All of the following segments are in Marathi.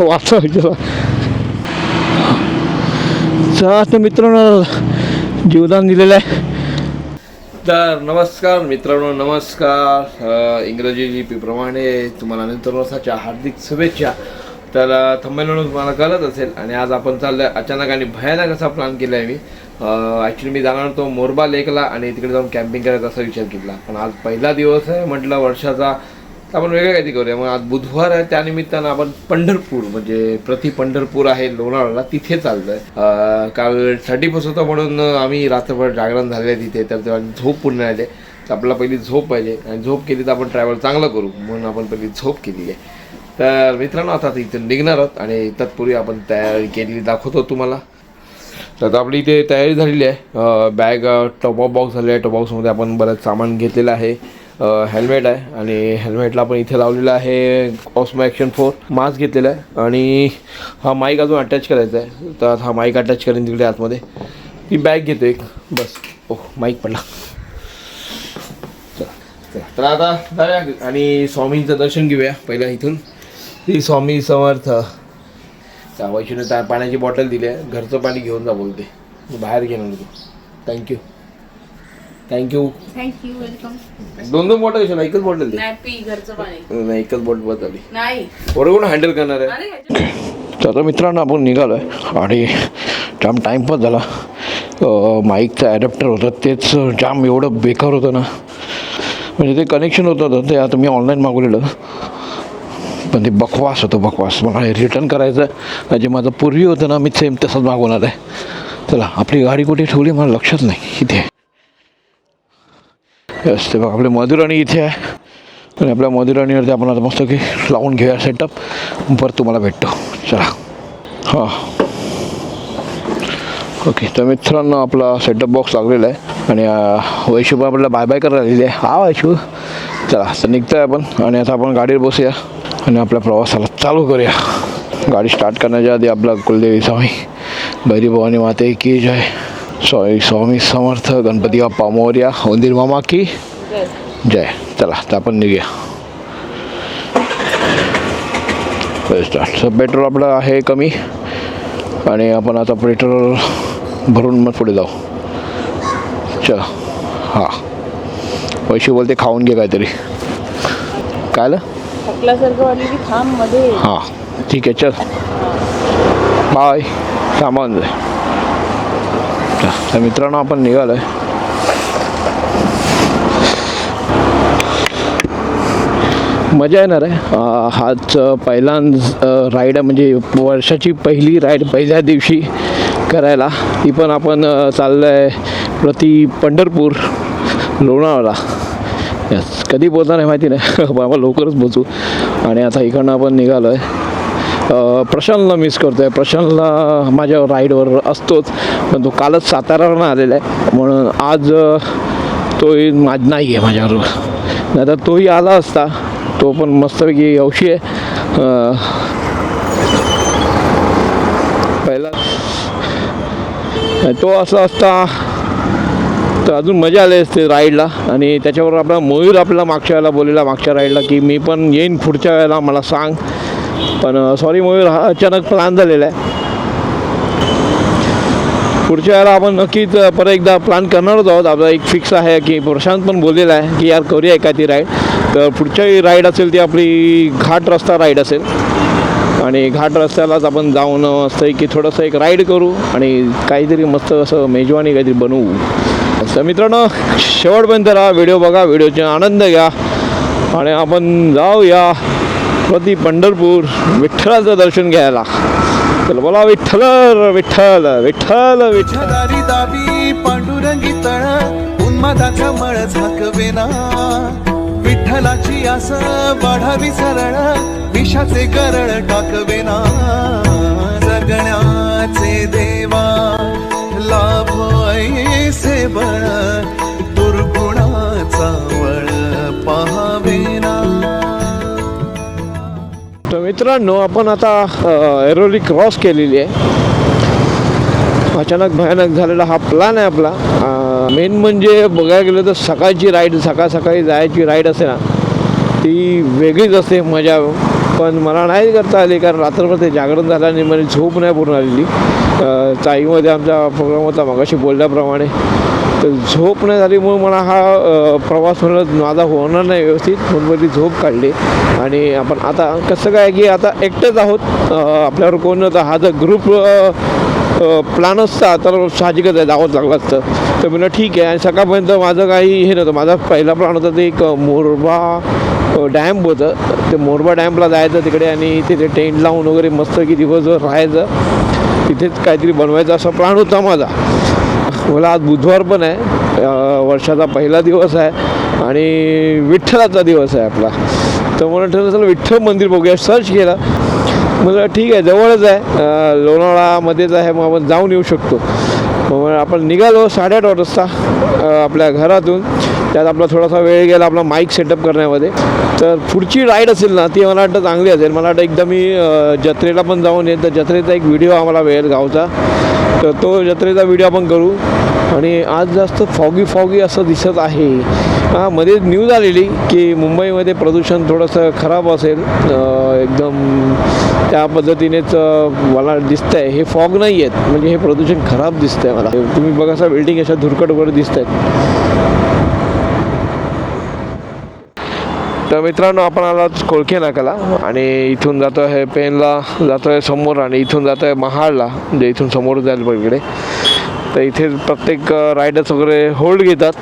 वाचा विचारा चला तर मित्रांनो जीवदान दिलेलं आहे. तर नमस्कार मित्रांनो नमस्कार. इंग्रजी लिपीप्रमाणे तुम्हाला नंतर वर्षाच्या हार्दिक शुभेच्छा. तर थंबेलवरून तुम्हाला कळत असेल आणि आज आपण चाललोय अचानक आणि भयानक असा प्लॅन केला आहे मी ॲक्च्युली मी जाणार होतो मोरबा लेकला आणि तिकडे जाऊन कॅम्पिंग करायचा असा विचार केला. पण आज पहिला दिवस आहे म्हटलं वर्षाचा आपण वेगळं काहीतरी करूया. मग आज बुधवार आहे त्यानिमित्तानं आपण पंढरपूर म्हणजे प्रति पंढरपूर आहे लोणावळा तिथे चाललोय. काल थर्टी फर्स्ट होता म्हणून आम्ही रात्रभर जागरण झाले तिथे तर तेव्हा झोप पूर्ण आले तर आपल्याला पहिली झोप पाहिजे. आणि झोप केली तर आपण ट्रॅव्हल चांगलं करू म्हणून आपण पहिली झोप केली आहे. तर मित्रांनो आता इथून निघणार आहोत आणि तत्पूर्वी आपण तयारी केलेली दाखवतो तुम्हाला. तर आता आपली इथे तयारी झालेली आहे. बॅग टॉप बॉक्स झाले आहे. टॉप बॉक्समध्ये आपण बरंच सामान घेतलेलं आहे. हेल्मेट आहे आणि हेल्मेटला आपण इथे लावलेलं आहे ऑस्मो ॲक्शन फोर मास्क घेतलेला आहे आणि हा माईक अजून अटॅच करायचा आहे. तर हा माईक अटॅच करेन तिकडे आतमध्ये. ती बॅग घेतो एक. बस. ओह माईक पडला. तर आता जाऊया आणि स्वामींचं दर्शन घेऊया पहिला इथून. ती स्वामी समर्थ. त्या वैष्णव त्या पाण्याची बॉटल दिली आहे. घरचं पाणी घेऊन जा बोलते. मी बाहेर घेणार तू thank you thank you thank you welcome दोन दोन बॉटल घेऊन एकच बॉटल दे. नाही पी घरचं पाणी. नाही एकच बॉटल बस झाली. नाही. बरोबर कोण हँडल करणार आहे? अरे तर आता मित्रांनो आपण निघालो आहे आणि जाम टाईमपास झाला. अं, माईकचं ॲडॅप्टर होतं. तेच जाम एवढं बेकार होतं ना. म्हणजे ते कनेक्शन होतं ना, ते आता मी ऑनलाईन मागवलेलं. पण ते बकवास होतं बकवास. मला रिटर्न करायचं आहे. जे माझं पूर्वी होतं ना मी सेम तसंच मागवणार आहे. चला आपली गाडी कुठे ठेवली मला लक्षात नाही. इथे. आहे. असते ते बघ आपले मधुराणी इथे आहे. आणि आपल्या मधुराणीवरती आपण आता मस्त की लावून घेऊया सेटअप परत तुम्हाला भेटतो. चला. हां. ओके तर मित्रांनो आपला सेटअप बॉक्स लागलेला आहे. आणि वैशू पण आपल्याला बाय बाय करायला आलेली आहे. हा वैशू. चला तर निघतो आहे आपण. आणि आता आपण गाडीवर बसूया. आणि आपल्या प्रवासाला चालू करूया. गाडी स्टार्ट करण्याच्या आधी आपला कुलदेवी स्वामी. भैरी भवानी माते की जय. स्वामी स्वामी समर्थ गणपती बाप्पा मोर्या उंदीर मामा की जय चला तर आपण निघूया स्टार्ट सर पेट्रोल आपलं आहे कमी आणि आपण आता पेट्रोल भरून मग पुढे जाऊ चला हां वैशी बोलते खाऊन घे काहीतरी काय आलं हां ठीक आहे चल बाय सामान जाय चला, तर मित्रांनो आपण निघालो आहे मजा येणार आहे. हाच पहिल्यांद राईड म्हणजे वर्षाची पहिली राईड पहिल्या दिवशी करायला. ती पण आपण चाललं आहे प्रति पंढरपूर लोणावळा. यस कधी पोचणार आहे माहिती नाही. आपण लवकरच पोचू आणि आता इकडनं आपण निघालो आहे प्रशांतला मिस करतो आहे प्रशांतला माझ्या राईडवर असतोच. पण तो कालच सातारावरून आलेला आहे. म्हणून आज तोही माझ नाही आहे माझ्याबरोबर. नाही तर तोही आला असता. तो पण मस्तपैकी यवशी आहे. पहिला तो असा असता तर अजून मजा आली असते राईडला आणि त्याच्याबरोबर आपला मयूर आपला मागच्या वेळेला बोललेला मागच्या राईडला की मी पण येईन पुढच्या वेळेला मला सांग. पण सॉरी मयूर हा अचानक प्लॅन झालेला आहे. पुढच्या वेळेला आपण नक्कीच परत एकदा प्लॅन करणारच आहोत. आपला एक फिक्स आहे की प्रशांत पण बोललेला आहे की यार करूया का ती राईड तर पुढच्याही राईड असेल ती आपली घाट रस्ता राईड असेल. आणि घाट रस्त्यालाच आपण जाऊन मस्त की थोडंसं एक राईड करू आणि काहीतरी मस्त असं मेजवानी काहीतरी बनवू. तर मित्रांनो शेवटपर्यंत राहा व्हिडिओ बघा. व्हिडिओचे आनंद घ्या. आणि आपण जाऊया. प्रति पंढरपूर विठ्ठलाचं दर्शन घ्यायला. चल बोला विठ्ठल विठ्ठल विठ्ठल विठ्ठल. विठ्ठलारी दावी पांडुरंगी तळ उन्मादाचा मळ झाकवेना विठ्ठलाची आस वाढावी सरळ विषाचे करळ टाकवेना जगण्याचे देवा लाभ ऐसे बळ मित्रांनो आपण आता एरोली क्रॉस केलेली आहे. अचानक भयानक झालेला हा प्लॅन आहे आपला. मेन म्हणजे बघायला गेलं तर सकाळची राईड सकाळ सकाळी जायची राईड असते ना ती वेगळीच असते मजा. पण मला नाही करता आली कारण रात्रभर ते जागरण झालं आणि मला झोप नाही पूर्ण आलेली. अ, चाईमध्ये आमचा प्रोग्राम होता मगाशी बोलल्याप्रमाणे. तर झोप नाही झालीमुळे मला हा प्रवास होणं माझा होणार नाही व्यवस्थित फोनवरती झोप काढली. आणि आपण आता कसं काय की आता एकटंच आहोत. आपल्यावर कोण नव्हतं. हा जर ग्रुप प्लॅन असता तर साहजिकच आहे जावंच लागलं असतं. तर म्हणलं ठीक आहे. आणि सकाळपर्यंत माझं काही हे नव्हतं. माझा पहिला प्लॅन होता ते एक मोरबा डॅम होतं. ते मोरबा डॅमला जायचं तिकडे आणि तिथे टेंट लावून वगैरे मस्त की दिवसभर राहायचं. तिथेच काहीतरी बनवायचा असा प्लॅन होता माझा. मला आज बुधवार पण आहे. वर्षाचा पहिला दिवस आहे आणि विठ्ठलाचा दिवस आहे आपला. तर मला ठरलं चला विठ्ठल मंदिर बघूया. सर्च केलं. मला ठीक आहे जवळच आहे. लोणावळामध्येच आहे मग आपण जाऊन येऊ शकतो. मग आपण निघालो साडेआठ वाजता आपल्या घरातून. त्यात आपला थोडासा वेळ गेला आपला माईक सेटअप करण्यामध्ये. तर पुढची राईड असेल ना ती मला वाटतं चांगली असेल. मला वाटतं एकदा मी जत्रेला पण जाऊन येईल तर जत्रेचा एक व्हिडिओ आम्हाला वेळेल गावचा. तर तो जत्रेचा व्हिडिओ आपण करू. आणि आज जास्त फॉगी फॉगी असं दिसत आहे. हां मध्ये न्यूज आलेली की मुंबईमध्ये प्रदूषण थोडंसं खराब असेल. एकदम त्या पद्धतीनेच मला दिसतं आहे हे फॉग नाही आहेत म्हणजे हे प्रदूषण खराब दिसतं आहे मला. तुम्ही बघा असा बिल्डिंग अशा धुरकट वगैरे दिसत आहेत तर मित्रांनो आपण आलाच कोळखे नाकाला आणि इथून जातो आहे पेनला जातो आहे समोर आणि इथून जातो आहे महाडला म्हणजे इथून समोर जाईल पलीकडे तर इथे प्रत्येक रायडर्स वगैरे होल्ड घेतात.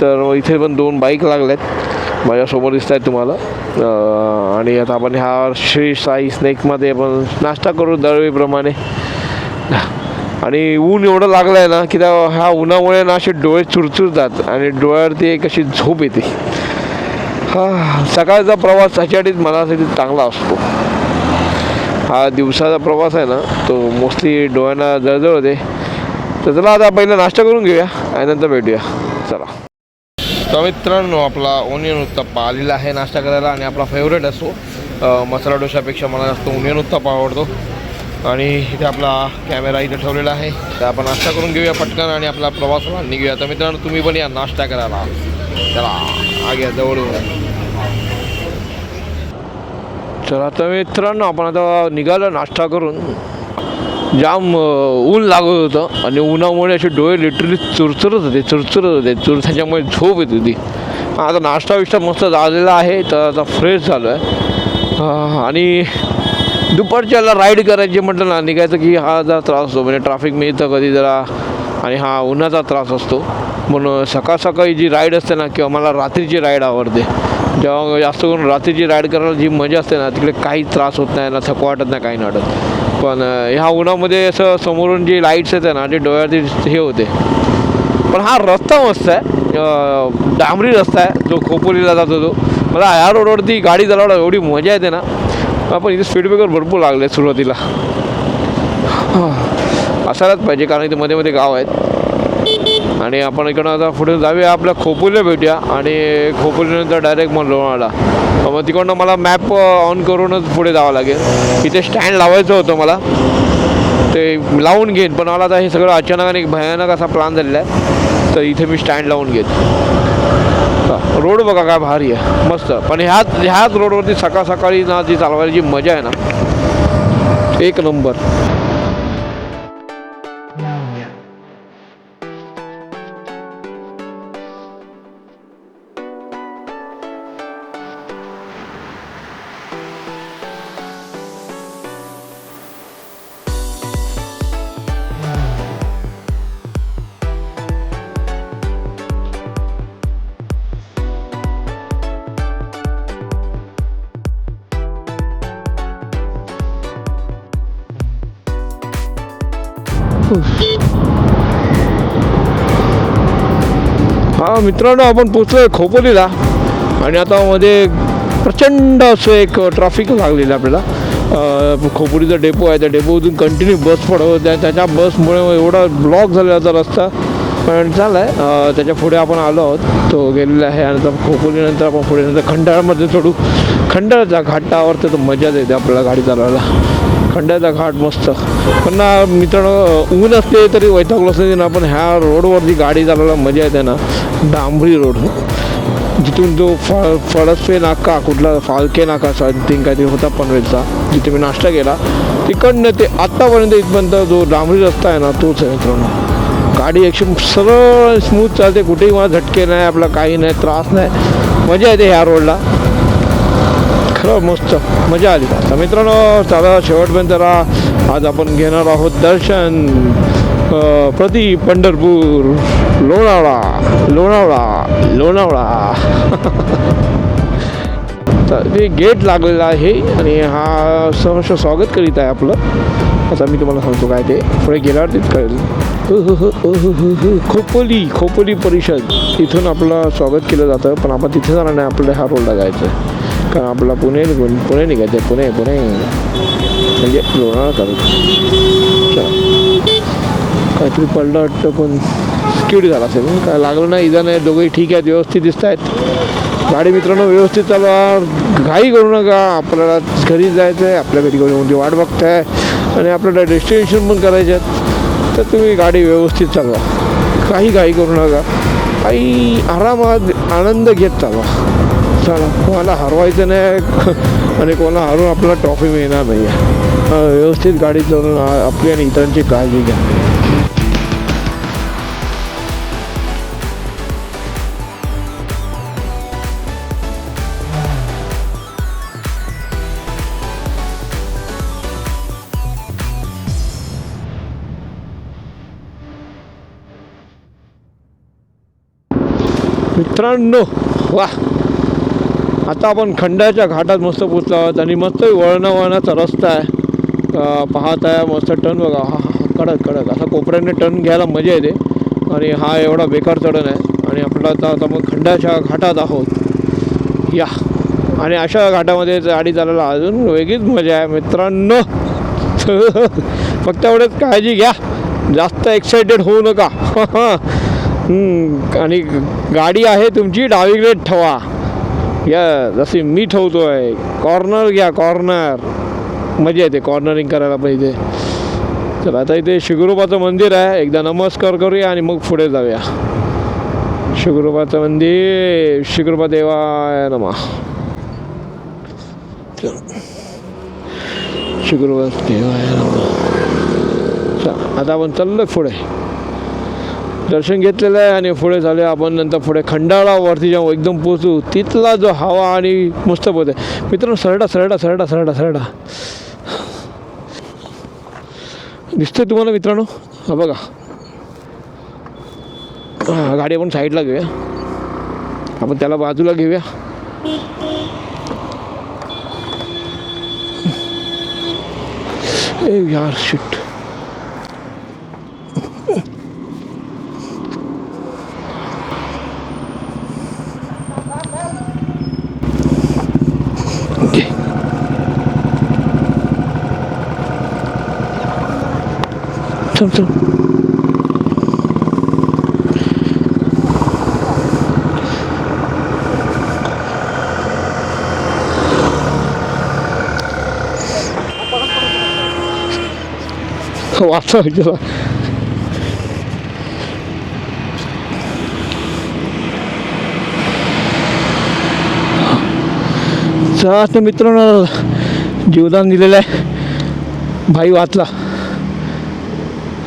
तर इथे पण दोन बाईक लागल्यात माझ्यासमोर दिसत आहेत तुम्हाला आणि आता आपण ह्या श्री साई स्नेकमध्ये आपण नाश्ता करू दरवेळीप्रमाणे आणि ऊन एवढं लागलं आहे ना की त्या ह्या उन्हामुळे ना असे डोळे चुरचुरतात आणि डोळ्यावरती एक अशी झोप येते. हा सकाळचा प्रवास ह्याच्यासाठीच मनासाठी चांगला असतो. हा दिवसाचा प्रवास आहे ना तो मोस्टली डोळ्यांना जळजळ होते. तर चला आता पहिला नाश्ता करून घेऊया आणि नंतर भेटूया. चला. तर मित्रांनो आपला ओनियन उत्तप्पा आलेला आहे नाश्ता करायला आणि आपला फेवरेट असतो. मसाला डोशापेक्षा मला जास्त ओनियन उत्तप्पा आवडतो. आणि इथे आपला कॅमेरा इथे ठेवलेला आहे. तर आपण नाश्ता करून घेऊया पटकन आणि आपला प्रवासाला निघूया. तर मित्रांनो तुम्ही पण या नाश्ता करायला. चला आग्या जवळ येऊया. चला तर मित्रांनो आपण आता निघालं नाश्ता करून. जाम ऊन लागत होतं आणि उन्हामुळे असे डोळे लिटरली चुरचुरत होते चुरचुरत होते. चुर त्याच्यामुळे झोप येत होती. आता नाश्ता विष्टा मस्त झालेला आहे तर आता फ्रेश झालो आहे आणि दुपारच्याला राईड करायची म्हटलं ना निघायचं की हा जरा त्रास होतो. म्हणजे ट्रॅफिक मिळतं कधी जरा. आणि हा उन्हाचा त्रास असतो. म्हणून सकाळ सकाळी जी राईड असते ना किंवा मला रात्रीची राईड आवडते. जेव्हा जास्त करून रात्रीची राईड करायला जी मजा असते ना तिकडे काही त्रास होत नाही ना थकवा वाटत नाही काही नाटत पण ह्या उन्हामध्ये असं समोरून जी लाईट्स येते ना ते डोळ्यातील हे होते. पण हा रस्ता मस्त आहे. डांबरी रस्ता आहे जो खोपोलीला जातो तो. मला ह्या रोडवरती गाडी चालवायला एवढी मजा येते ना. आपण इथे स्पीड ब्रेकर भरपूर लागले सुरुवातीला. असायलाच पाहिजे कारण इथे मध्ये मध्ये गाव आहेत. आणि आपण इकडं आता पुढे जाऊया आपल्या खोपोलीला भेटूया. आणि खोपोलीनंतर डायरेक्ट मग लोणावळा मग तिकडनं मला मॅप ऑन करूनच पुढे जावं लागेल. इथे स्टँड लावायचं होतं मला. ते लावून घेईन पण मला आता हे सगळं अचानक आणि एक भयानक असा प्लॅन झालेला आहे. तर इथे मी स्टँड लावून घेईन. रोड बघा काय भारी आहे. मस्त. पण ह्याच ह्याच रोडवरती सकाळ सकाळी ना जी चालवायची जी मजा आहे ना एक नंबर. मित्रांनो आपण पोचलो आहे खोपोलीला. आणि आता मध्ये प्रचंड असं एक ट्रॅफिक लागलेलं आहे आपल्याला. खोपोलीचा डेपो आहे. त्या डेपोतून कंटिन्यू बस पडवत आहे त्याच्या बसमुळे एवढा ब्लॉक झालेला होता रस्ता. पण झाला आहे त्याच्या पुढे आपण आलो आहोत. तो गेलेला आहे. आणि तर खोपोलीनंतर आपण पुढे नंतर खंडाळामध्ये चढू खंडाळाच्या घाटावर तर मजाच येते आपल्याला गाडी चालवायला. खड्ड्याचा घाट मस्त. पण ना मित्रांनो ऊन असते तरी वैतागलो असते ना पण ह्या रोडवरती गाडी चालवायला मजा येते ना. डांबरी रोड जिथून जो फ फळसपे नाका कुठला फाळके नाका समथिंग काहीतरी होता पनवेलचा. जिथे मी नाश्ता केला तिकडनं ते आत्तापर्यंत इथपर्यंत जो डांबरी रस्ता आहे ना तोच आहे मित्रांनो. गाडी एकदम सरळ स्मूथ चालते. कुठेही मला झटके नाही आपला काही नाही त्रास नाही. मजा येते ह्या रोडला खरं मस्त मजा आली. आता मित्रांनो चला शेवटपर्यंत राहा आज आपण घेणार आहोत दर्शन प्रति पंढरपूर लोणावळा लोणावळा लोणावळा. तर ते गेट लागलेलं आहे आणि हा सहर्ष स्वागत करीत आहे आपलं. आता मी तुम्हाला सांगतो काय ते. पुढे गेल्यावर तेच कळेल. खोपोली खोपोली परिषद. इथून आपलं स्वागत केलं जातं पण आपण तिथे जाणार नाही. आपल्याला ह्या रोडला जायचं आहे का आपला पुणे निघून पुणे निघायचं आहे पुणे पुणे म्हणजे लोणावळा करत काहीतरी पडलं वाटतं पण सिक्युरिटी झाला असेल काय लागलं नाही इजा नाही दोघंही ठीक आहेत व्यवस्थित दिसत आहेत गाडी मित्रांनो व्यवस्थित चालवा घाई करू नका आपल्याला घरी जायचं आहे आपल्या घरी कोणी मोठी वाट बघताय आणि आपल्याला डेस्टिनेशन पण करायचे आहेत तर तुम्ही गाडी व्यवस्थित चालवा काही घाई करू नका काही आरामात आनंद घेत चालवा चला कोणाला हरवायचं नाही आणि कोणाला हरवून आपल्याला ट्रॉफी मिळणार नाही. आहे व्यवस्थित गाडी चालवून आपली आणि इतरांची काळजी घ्या. मित्रांनो वा आता आपण खंडाच्या घाटात मस्त पोचलो आहोत आणि मस्त वळणं वळणाचा रस्ता आहे. पाहत आहे मस्त टर्न बघा. हा हा कडक कडक. असा कोपऱ्याने टर्न घ्यायला मजा येते. आणि हा एवढा बेकार चढण आहे. आणि आपला आता आता मग खंडाच्या घाटात आहोत. या. आणि अशा घाटामध्ये गाडी चालायला अजून वेगळीच मजा आहे मित्रांनो. फक्त एवढंच काळजी घ्या. जास्त एक्सायटेड होऊ नका. आणि गाडी आहे तुमची डावीकडे ठेवा. या जशी मी ठेवतो आहे कॉर्नर घ्या कॉर्नर मजा येते कॉर्नरिंग करायला पण इथे. आता इथे शिगुरोबाचं मंदिर आहे. एकदा नमस्कार करूया आणि मग पुढे जाऊया. शिगुरोबाचं मंदिर शिगुरोबा देवाय नमा. शिगुरोबा देवाय नमा. आता आपण चाललं पुढे. दर्शन घेतलेलं आहे आणि पुढे झाले आपण नंतर पुढे खंडाळावरती जेव्हा एकदम पोचू तिथला जो हवा आणि मस्त पोत आहे मित्रांनो सरडा सरडा सरडा सरडा सरडा दिसतंय तुम्हाला मित्रांनो? हा बघा. गाडी आपण साईडला घेऊया. आपण त्याला बाजूला घेऊया. ए यार शिट. चल चल. हो, वाचा गेला चला तर मित्रांनो जीवदान दिलेलं आहे. भाई वाचला.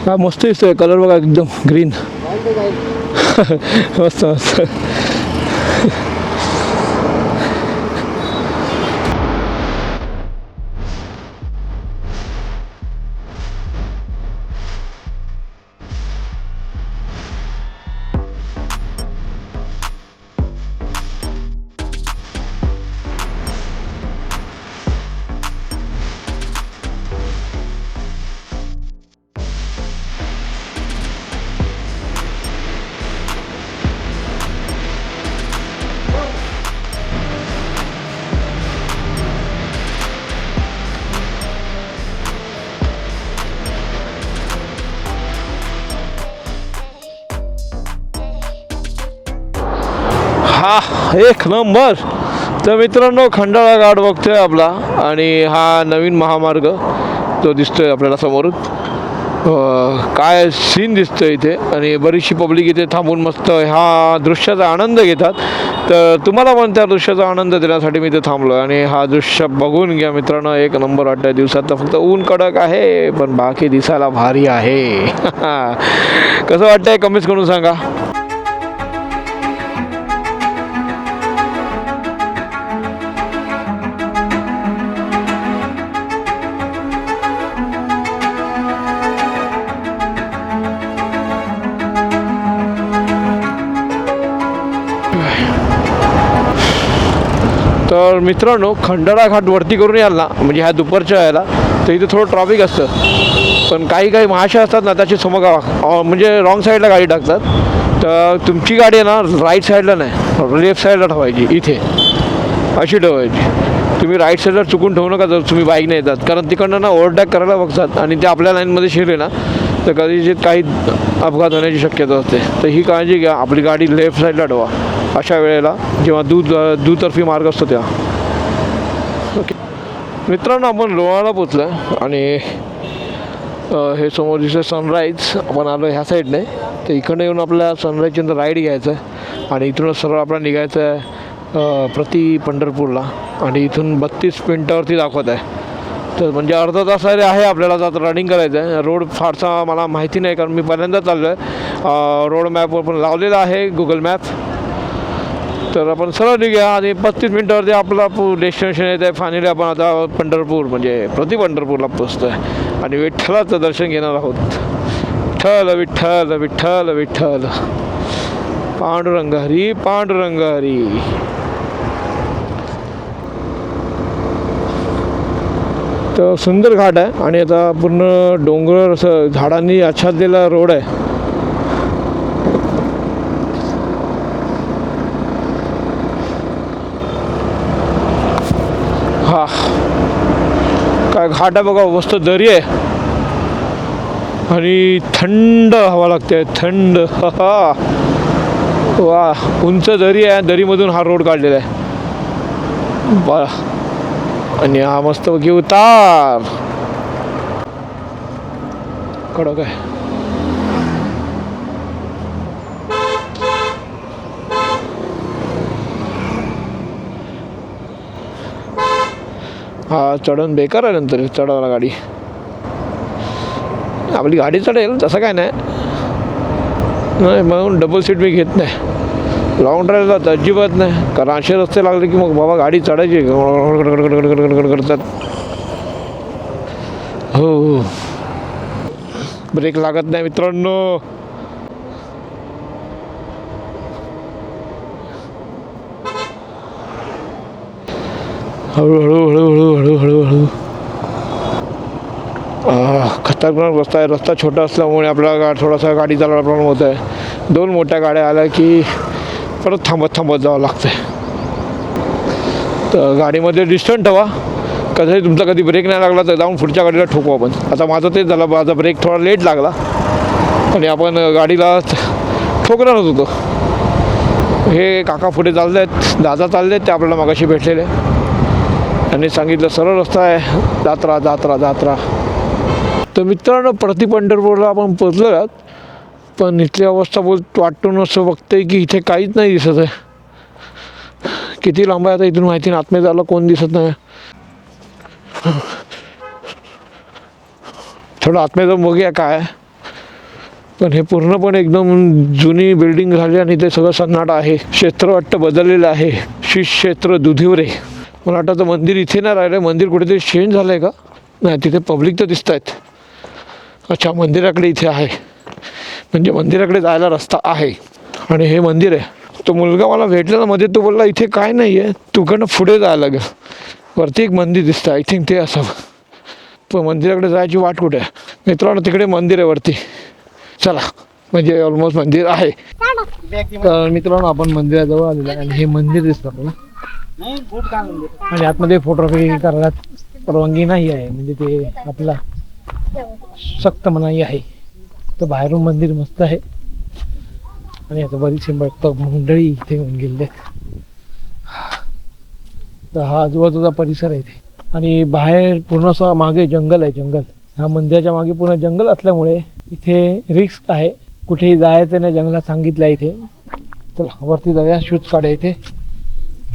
हा मस्त दिसतोय. कलर बघा एकदम ग्रीन मस्त मस्त. एक नंबर. तर मित्रांनो खंडाळा गाड बघतोय आपला आणि हा नवीन महामार्ग जो दिसतोय आपल्याला समोरून काय सीन दिसतोय इथे आणि बरीचशी पब्लिक इथे थांबून मस्त ह्या दृश्याचा आनंद घेतात. तर तुम्हाला पण त्या दृश्याचा आनंद देण्यासाठी मी इथे थांबलो आणि हा दृश्य बघून घ्या मित्रांनो एक नंबर वाटतं दिवसात तर फक्त ऊन कडक आहे पण बाकी दिसायला भारी आहे. कसं वाटतंय? कमीच करून सांगा. मित्रांनो खंडाळा घाट वरती करून याल ना म्हणजे ह्या दुपारच्या यायला तर इथे थोडं ट्रॉफिक असतं. पण काही काही महाशय असतात ना त्याची समोर म्हणजे रॉंग साईडला गाडी टाकतात. तर तुमची गाडी आहे ना राईट साईडला नाही लेफ्ट साईडला ठेवायची इथे. अशी ठेवायची. तुम्ही राईट साईडला चुकून ठेवू नका जर तुम्ही बाईकने येतात. कारण तिकडनं ना ओव्हरटॅक करायला बघतात आणि ते आपल्या लाईनमध्ये शिरले ना तर कदाचित काही अपघात होण्याची शक्यता असते. तर ही काळजी घ्या आपली गाडी लेफ्ट साईडला ठेवा. अशा वेळेला जेव्हा दू दुतर्फी मार्ग असतो तेव्हा. मित्रांनो आपण लोणाला पोचलो आणि हे समोर दिसतं सनराईज आपण आलो ह्या साईडने तर इकडनं येऊन आपल्या सनराईजच्या नंतर राईड घ्यायचं आहे आणि इथूनच सरळ आपल्याला निघायचं आहे प्रति पंढरपूरला. आणि इथून बत्तीस मिनटावरती दाखवत आहे. तर म्हणजे अर्धा तास आहे आपल्याला आता रनिंग करायचं आहे रोड फारसा मला माहिती नाही कारण मी पहिल्यांदा चाललो आहे रोड मॅपवर पण लावलेला आहे गुगल मॅप तर आपण सरळ निघूया आणि पस्तीस मिनटावरती आपला डेस्टिनेशन येत आहे फायनली आपण आता पंढरपूर म्हणजे प्रति पंढरपूरला पोचतो आहे आणि विठ्ठलाचं दर्शन घेणार आहोत. विठ्ठल विठ्ठल विठ्ठल विठ्ठल. पांडुरंग हरी पांडुरंग हरी. तर सुंदर घाट आहे आणि आता पूर्ण डोंगर असं झाडांनी आच्छादलेला रोड आहे हा काय बघा मस्त दरी आहे. आणि थंड हवा लागते थंड. हा वा उंच दरी आहे दरीमधून हा रोड काढलेला आहे. बा आणि हा मस्त घेऊ उतार. कडक आहे. हा चढून बेकार आहे नंतर चढवायला गाडी. आपली गाडी चढेल तसं काय नाही. नाही म्हणून डबल सीट मी घेत नाही. लॉंग ड्राईव्हला तर अजिबात नाही. कारण असे रस्ते लागले की मग बाबा गाडी चढायची. करतात हो हो ब्रेक लागत नाही मित्रांनो हळूहळू हळूहळू हळूहळू हळू. खतरनाक रस्ता आहे. रस्ता छोटा असल्यामुळे आपल्याला गा थोडासा गाडी चालवायला प्रॉब्लेम होत आहे. दोन मोठ्या गाड्या आल्या की परत थांबत थांबत जावं लागतं तर गाडीमध्ये डिस्टन्स ठेवा. कधी तुमचा कधी ब्रेक नाही लागला तर जाऊन पुढच्या गाडीला ठोकू आपण. आता माझं तेच झालं. माझा ब्रेक थोडा लेट लागला. आणि आपण गाडीला ठोकणारच होतो. हे काका पुढे चालले आहेत दादा चालले आहेत ते आपल्याला मागाशी भेटलेले. त्यांनी सांगितलं सरळ रस्ता आहे. जात्रा जात्रा जात्रा. तर मित्रांनो प्रति पंढरपूरला आपण पोचलो आहोत पण इथली अवस्था बोल वाटून असं बघते की इथे काहीच नाही दिसत आहे. किती लांब आहे आता इथून माहिती नाही. आत्मे झालं कोण दिसत नाही. थोडं आत्मे जाऊन बघूया काय पण हे पूर्णपणे एकदम जुनी बिल्डिंग झाली आणि ते सगळं सन्नाटा आहे. क्षेत्र वाटतं बदललेलं आहे. श्री क्षेत्र दुधिवरे. मला वाटतं आता मंदिर इथे नाही राहिलं मंदिर कुठेतरी चेंज झालं आहे का? नाही तिथे पब्लिक तर दिसत आहेत. अच्छा मंदिराकडे इथे आहे. म्हणजे मंदिराकडे जायला रस्ता आहे. आणि हे मंदिर आहे. तो मुलगा मला भेटलेला मध्ये तो बोलला इथे काय नाही आहे तुकडनं पुढे जायला लागेल वरती एक मंदिर दिसतं. आय थिंक ते असावं पण मंदिराकडे जायची वाट कुठे आहे? मित्रांनो तिकडे मंदिर आहे वरती. चला म्हणजे ऑलमोस्ट मंदिर आहे. तर मित्रांनो आपण मंदिराजवळ आलेलो आहे आणि हे मंदिर दिसतं आपल्याला. आणि म्हणजे आतमध्ये फोटोग्राफी करायला परवानगी नाही आहे. म्हणजे ते आपला सक्त मनाई आहे. तर बाहेरून मंदिर मस्त आहे. आणि आता बरीचशी भक्त मंडळी इथे येऊन गेले आहेत तर हा आजूबाजूचा परिसर आहे इथे. आणि बाहेर पूर्ण असं मागे जंगल आहे जंगल. ह्या मंदिराच्या मागे पूर्ण जंगल असल्यामुळे इथे रिस्क आहे. कुठेही जायचं नाही जंगलात सांगितलं आहे इथे. चला वरती जाऊया. शूज काढा इथे.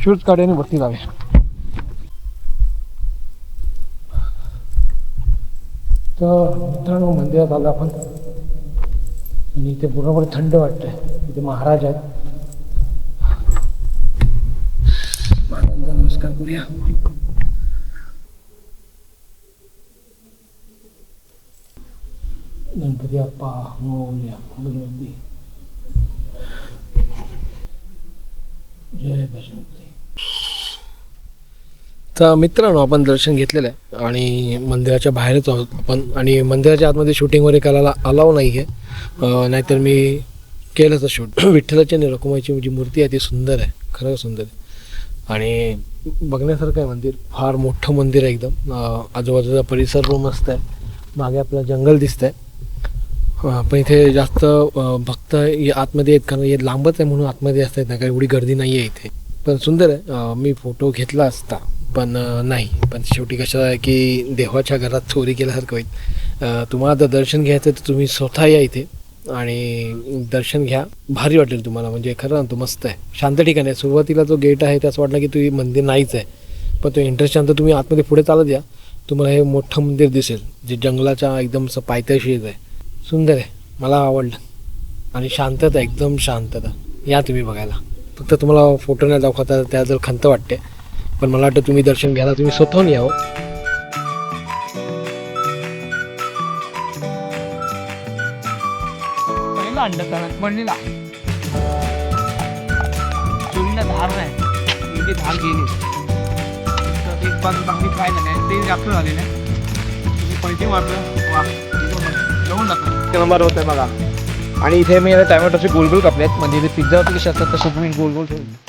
शूज काढ्या आणि वरती जाऊया तर मित्रांनो मंदिरात आलो आपण. आणि इथे पूर्णपणे थंड वाटतंय. इथे महाराज आहेत. महाराजांचा नमस्कार करूया. गणपती अप्पा मोर्या भगवती जय बजरंगबली तर मित्रांनो आपण दर्शन घेतलेलं आहे आणि मंदिराच्या बाहेरच आहोत आपण. आणि मंदिराच्या आतमध्ये शूटिंग वगैरे करायला अलाव नाही आहे नाहीतर मी केलं तर शूट विठ्ठलाची आणि रकुमाईची जी मूर्ती आहे ती सुंदर आहे. खरं सुंदर आहे? आणि बघण्यासारखं आहे मंदिर. फार मोठं मंदिर आहे एकदम. आजूबाजूचा परिसर रूम मस्त आहे. मागे आपलं जंगल दिसतंय. आहे पण इथे जास्त भक्त आतमध्ये आहेत कारण हे लांबच आहे म्हणून आतमध्ये असतात ना काही एवढी गर्दी नाही आहे इथे. पण सुंदर आहे. मी फोटो घेतला असता. पण नाही. पण शेवटी कसं आहे की देवाच्या घरात चोरी केल्यासारखं होईल. तुम्हाला जर दर्शन घ्यायचं तर तुम्ही स्वतः या इथे आणि दर्शन घ्या. भारी वाटेल तुम्हाला. म्हणजे खरं सांगतो मस्त आहे. शांत ठिकाण आहे. सुरुवातीला जो गेट आहे त्याचं वाटलं की तुम्ही मंदिर नाहीच आहे. पण तो इंटरेस्ट शांत तुम्ही आतमध्ये पुढे चालत या. तुम्हाला हे मोठं मंदिर दिसेल जे जंगलाच्या एकदम असं पायथ्याशीच आहे. सुंदर आहे. मला आवडलं. आणि शांतता एकदम शांतता. या तुम्ही बघायला. फक्त तुम्हाला फोटो नाही दाखवता त्या जर खंत वाटते. पण मला वाटतं तुम्ही दर्शन घ्यायला तुम्ही स्वतःहून यावं पहिला अंड करत पडलेला चोरीला धार नाही. एवढी धार गेली. तर एक बाजू चांगली फ्राय झाली आहे ते जास्त झालेलं आहे तुम्ही पलटी मारलं वा जेवण जातं नंबर होत आहे बघा. आणि इथे मी टॅमॅटोचे गोल गोल कापलेत. म्हणजे इथे पिझ्झा वरती कसे असतात तसे तुम्ही गोल गोल ठेवले